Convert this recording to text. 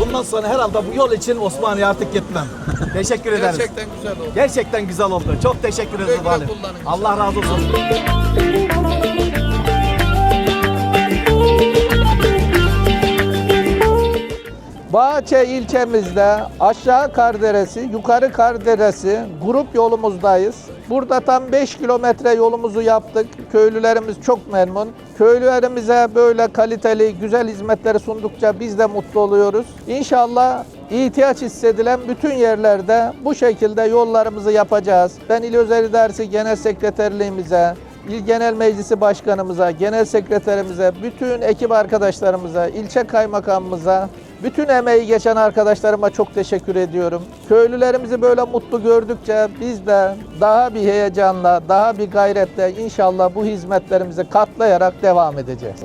Bundan sonra herhalde bu yol için Osmaniye artık gitmem. teşekkür ederiz. Gerçekten güzel oldu. Gerçekten güzel oldu. Çok teşekkür ederiz valim. Allah razı olsun. Bahçe ilçemizde aşağı Karderesi, yukarı Karderesi grup yolumuzdayız. Burada tam 5 kilometre yolumuzu yaptık. Köylülerimiz çok memnun. Köylülerimize böyle kaliteli, güzel hizmetleri sundukça biz de mutlu oluyoruz. İnşallah ihtiyaç hissedilen bütün yerlerde bu şekilde yollarımızı yapacağız. Ben İl Özel İdaresi Genel Sekreterliğimize, İl Genel Meclisi Başkanımıza, Genel Sekreterimize, bütün ekip arkadaşlarımıza, ilçe kaymakamımıza, bütün emeği geçen arkadaşlarıma çok teşekkür ediyorum. Köylülerimizi böyle mutlu gördükçe biz de daha bir heyecanla, daha bir gayretle inşallah bu hizmetlerimizi katlayarak devam edeceğiz.